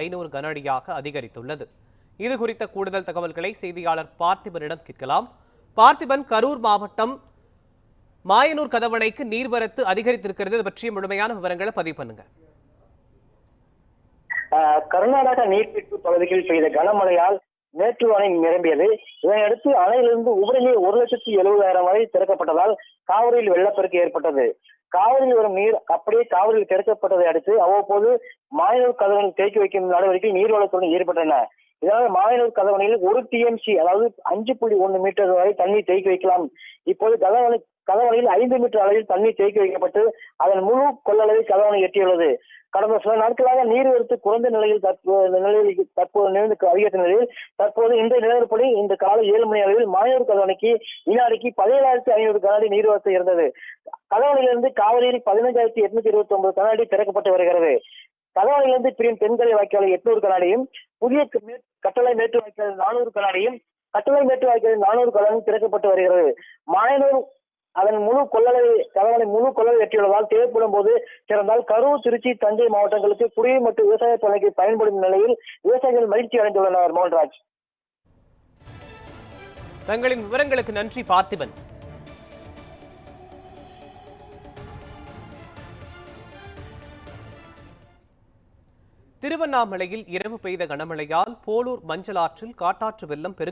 ஐநூறு கன அடியாக அதிகரித்துள்ளது. இது குறித்த கூடுதல் தகவல்களை செய்தியாளர் பார்த்திபனிடம் கேட்கலாம். பார்த்திபன் கரூர் மாவட்டம் மாயனூர் கதவணைக்கு நீர்வரத்து அதிகரித்திருக்கிறது. இது பற்றிய முழுமையான விவரங்களை பதிவு பண்ணுங்க. கர்நாடக நீர்பிடிப்பு பகுதியில் பெய்த கனமழையால் மேட்டூர் அணை நிரம்பியது. இதனையடுத்து அணையிலிருந்து உபரி ஒரு லட்சத்தி எழுபதாயிரம் வரை திறக்கப்பட்டதால் காவிரியில் வெள்ளப்பெருக்கு ஏற்பட்டது. காவிரியில் வரும் நீர் அப்படியே காவிரியில் திறக்கப்பட்டதை அடுத்து அவ்வப்போது மாயனூர் கதவணை தேக்கி வைக்கும் நடவடிக்கை நீர்வளத்துடன் ஈடுபட்டன இதனால் மாயனூர் கதவணையில் ஒரு டிஎம்சி அதாவது அஞ்சு புள்ளி ஒன்று மீட்டர் வரை தண்ணீர் தேக்கி வைக்கலாம். இப்போது கதவணை கதவணையில் ஐந்து மீட்டர் அளவில் தண்ணீர் தேக்கி வைக்கப்பட்டு அதன் முழு கொள்ளளவை கதவணை எட்டியுள்ளது. கடந்த சில நாட்களாக நீர்வரத்து குறைந்த நிலையில் தற்போது நிலையில் தற்போது நிலந்து அதிகரித்த நிலையில் தற்போது இந்த நிலவரப்படி இந்த காலை ஏழு மணி அளவில் மாயூர் கதவணைக்கு வினாடிக்கு பதினேழாயிரத்தி ஐநூறு கனஅடி நீர்வரத்து இருந்தது கதவணையிலிருந்து காவிரியில் பதினஞ்சாயிரத்தி எட்நூத்தி இருபத்தி ஒன்பது கண்ணாடி திறக்கப்பட்டு வருகிறது. கதவணையிலிருந்து பிரியும் பெண்களை வாய்க்கால் எட்நூறு கனஅடியும் புதிய கட்டளை மேட்டு வாய்க்கால் நானூறு கனஅடியும் கட்டளை மேட்டு வாய்க்கால் நானூறு கனஅடியும் திறக்கப்பட்டு வருகிறது. மாயனூர் அதன் முழு கொள்ளளவை கதவணை முழு கொள்ளளவை எட்டியுள்ளதால் தேவைப்படும் போது திறந்தால் கரூர் திருச்சி தஞ்சை மாவட்டங்களுக்கு குடிநீர் மற்றும் விவசாய தொலைக்கு பயன்படும் நிலையில் விவசாயிகள் மகிழ்ச்சி அடைந்துள்ளனர். மோகன்ராஜ். தங்களின் விவரங்களுக்கு நன்றி பார்த்திபன். திருவண்ணாமலையில் இரவு பெய்த கனமழையால் போலூர் மஞ்சள் ஆற்றில் காட்டாற்று வெள்ளம் பெரு